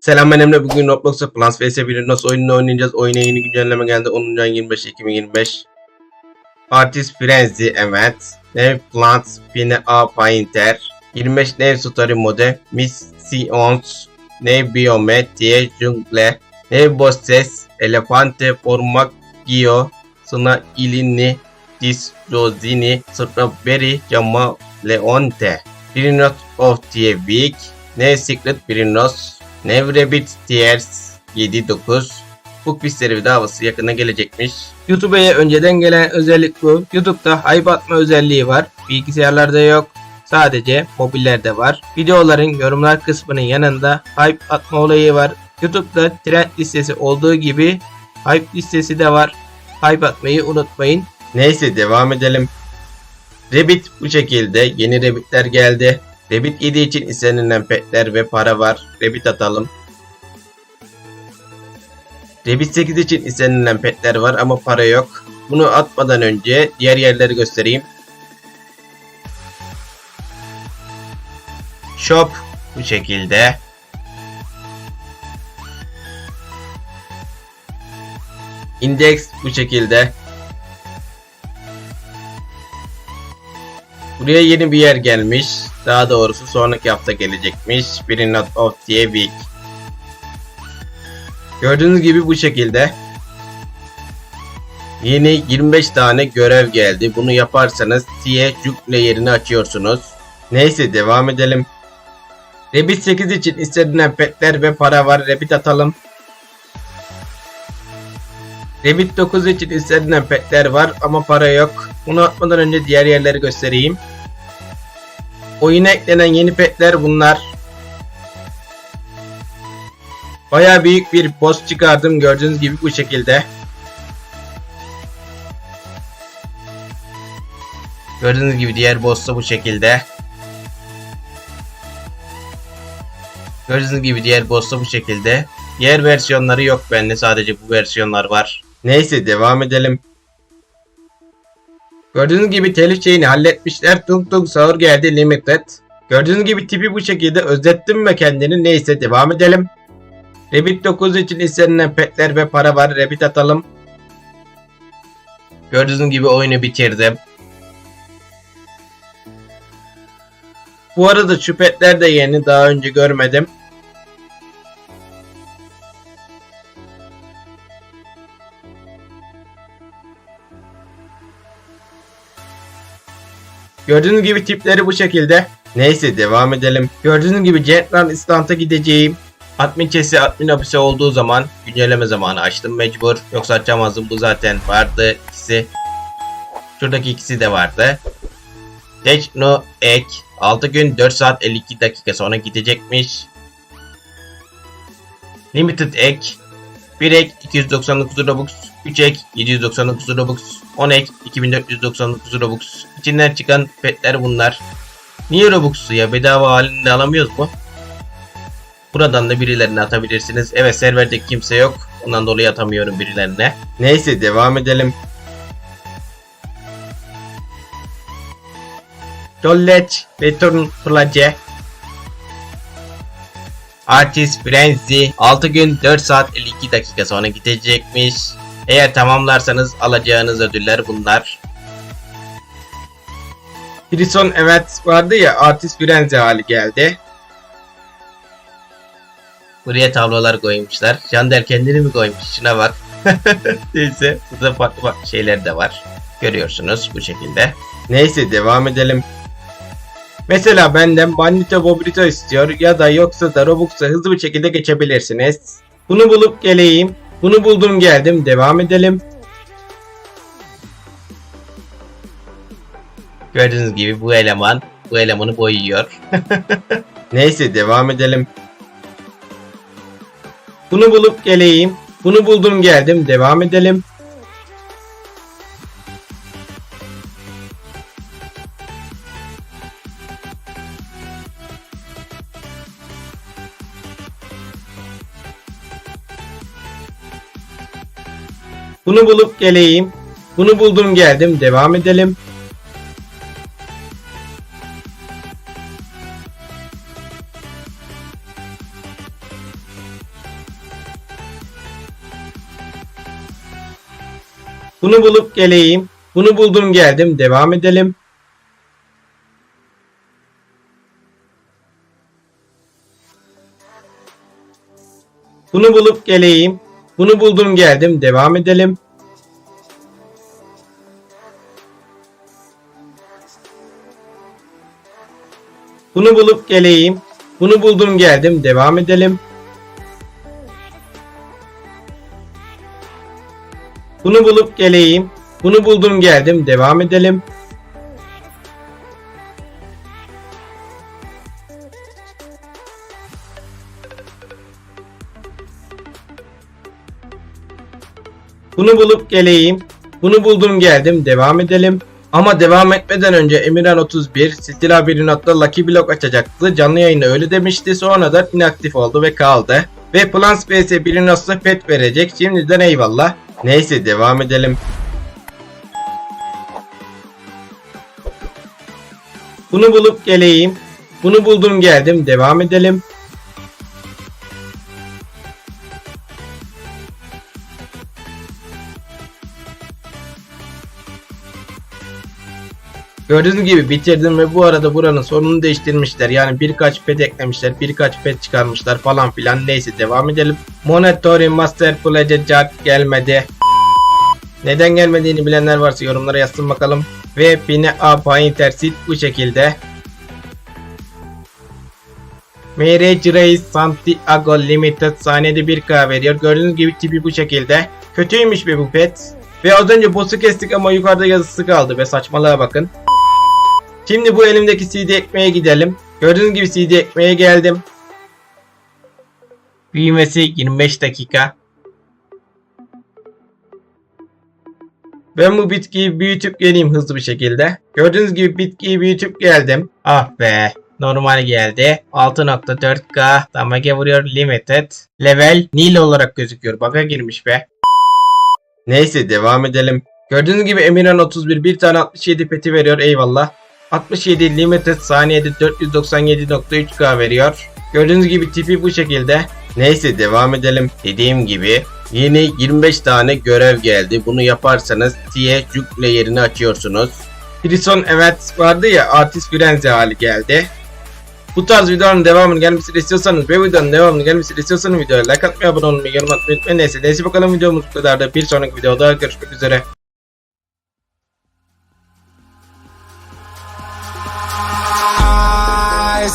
Selam ben Emre. Bugün Roblox'ta Plants vs. Birinos oyununu oynayacağız. Oyuna yeni güncelleme geldi. 10. ayın 25 2025. Artist Frenzy evet. Nev Plants Pine A Painter. 25 Nev Story Mode. Missions. Nev Biome. Tie Jungle. Nev Bosses. Elefante Formaggio. Sına Ilini. Disrozini. Strawberry Cama Leonte. Birinos of the Week. Ne Secret Birinos. Nevrebit Tears 7-9 bu quizleri davası yakına gelecekmiş. YouTube'a önceden gelen özellik bu. YouTube'da hype atma özelliği var. Bilgisayarlarda yok. Sadece mobillerde var. Videoların yorumlar kısmının yanında hype atma olayı var. YouTube'da trend listesi olduğu gibi hype listesi de var. Hype atmayı unutmayın. Neyse devam edelim. Rabbit bu şekilde. Yeni Rabbit'ler geldi. Rabbit 7 için istenilen petler ve para var. Rabbit atalım. Rabbit 8 için istenilen petler var ama para yok. Bunu atmadan önce diğer yerleri göstereyim. Shop bu şekilde. Index bu şekilde. Buraya yeni bir yer gelmiş. Daha doğrusu sonraki hafta gelecekmiş. Bir Not of the Week. Gördüğünüz gibi bu şekilde. Yeni 25 tane görev geldi. Bunu yaparsanız Tiye Jukle yerini açıyorsunuz. Neyse devam edelim. Rabbit 8 için istenilen petler ve para var. Rabbit atalım. Rabbit 9 için istenilen petler var ama para yok. Bunu atmadan önce diğer yerleri göstereyim. Oyuna eklenen yeni petler bunlar. Baya büyük bir boss çıkardım gördüğünüz gibi bu şekilde. Gördüğünüz gibi diğer boss da bu şekilde. Gördüğünüz gibi diğer boss da bu şekilde. Diğer versiyonları yok bende sadece bu versiyonlar var. Neyse devam edelim. Gördüğünüz gibi telif şeyini halletmişler. Tung Tung Sahur geldi Limited. Gördüğünüz gibi tipi bu şekilde özettim mi kendini? Neyse devam edelim. Rabbit 9 için istenilen petler ve para var. Rabbit atalım. Gördüğünüz gibi oyunu bitirdim. Bu arada şu petler de yeni. Daha önce görmedim. Gördüğünüz gibi tipleri bu şekilde. Neyse devam edelim. Gördüğünüz gibi Jetran İstant'a gideceğim. Admin chest'i admin hapisi olduğu zaman güncelleme zamanı açtım mecbur. Yoksa açamazdım bu zaten vardı ikisi. Şuradaki ikisi de vardı. Techno Ek 6 gün 4 saat 52 dakika sonra gidecekmiş. Limited Ek 1 ek 299 Robux, 3 ek 799 Robux, 10 ek 2499 Robux. İçinden çıkan petler bunlar. Niye Robux'u ya bedava halinde alamıyoruz mu? Buradan da birilerine atabilirsiniz. Evet serverde kimse yok. Ondan dolayı atamıyorum birilerine. Neyse devam edelim. College Return Plage Artist Frenzy 6 gün 4 saat 52 dakika sonra gidecekmiş. Eğer tamamlarsanız alacağınız ödüller bunlar. Prison evet vardı ya Artist Frenzy hali geldi. Buraya tablolar koymuşlar. Cander kendini mi koymuş? Şuna bak. Neyse. Burada farklı farklı şeyler de var. Görüyorsunuz bu şekilde. Neyse devam edelim. Mesela benden Bandito Bobrito istiyor ya da yoksa da Robux'a hızlı bir şekilde geçebilirsiniz. Bunu bulup geleyim. Bunu buldum geldim. Devam edelim. Gördüğünüz gibi bu eleman bu elemanı boyuyor. Neyse devam edelim. Bunu bulup geleyim. Bunu buldum geldim. Devam edelim. Bunu bulup geleyim. Bunu buldum geldim. Devam edelim. Bunu bulup geleyim. Bunu buldum geldim. Devam edelim. Bunu bulup geleyim. Bunu buldum geldim. Devam edelim. Bunu bulup geleyim. Bunu buldum geldim. Devam edelim. Bunu bulup geleyim. Bunu buldum geldim. Devam edelim. Bunu bulup geleyim. Bunu buldum geldim. Devam edelim. Ama devam etmeden önce Emirhan 31 Stila 1 nokta Lucky Block açacaktı. Canlı yayında öyle demişti. Sonradan inaktif oldu ve kaldı. Ve Plants vs 1 nokta pet verecek. Şimdiden eyvallah. Neyse devam edelim. Bunu bulup geleyim. Bunu buldum geldim. Devam edelim. Gördüğünüz gibi bitirdim ve bu arada buranın sonunu değiştirmişler. Yani birkaç pet eklemişler, birkaç pet çıkarmışlar falan filan. Neyse devam edelim. Monetary Master Pledge Jack gelmedi. Neden gelmediğini bilenler varsa yorumlara yazsın bakalım. Ve Pine A Painter bu şekilde. Marriage Race Santiago Limited saniyede 1K veriyor. Gördüğünüz gibi tipi bu şekilde. Kötüymüş be bu pet. Ve az önce boss'u kestik ama yukarıda yazısı kaldı ve saçmalığa bakın. Şimdi bu elimdeki CD ekmeğe gidelim. Gördüğünüz gibi CD ekmeğe geldim. Büyümesi 25 dakika. Ben bu bitkiyi büyütüp geleyim hızlı bir şekilde. Gördüğünüz gibi bitkiyi büyütüp geldim. Ah be. Normal geldi. 6.4K damage vuruyor limited. Level nil olarak gözüküyor. Bug'a girmiş be. Neyse devam edelim. Gördüğünüz gibi Emirhan 31 bir tane 67 peti veriyor eyvallah. 67 limited saniyede 497.3K veriyor. Gördüğünüz gibi tipi bu şekilde. Neyse devam edelim. Dediğim gibi yeni 25 tane görev geldi. Bunu yaparsanız Tiye Jukle yerini açıyorsunuz. Prison evet vardı ya artist Gürenze hali geldi. Bu tarz videoların devamını gelmesini istiyorsanız ve videonun devamını gelmesini istiyorsanız videoya like atmayı, abone olmayı, yorum atmayı unutmayın. Neyse, neyse bakalım videomuz bu kadar da bir sonraki videoda görüşmek üzere.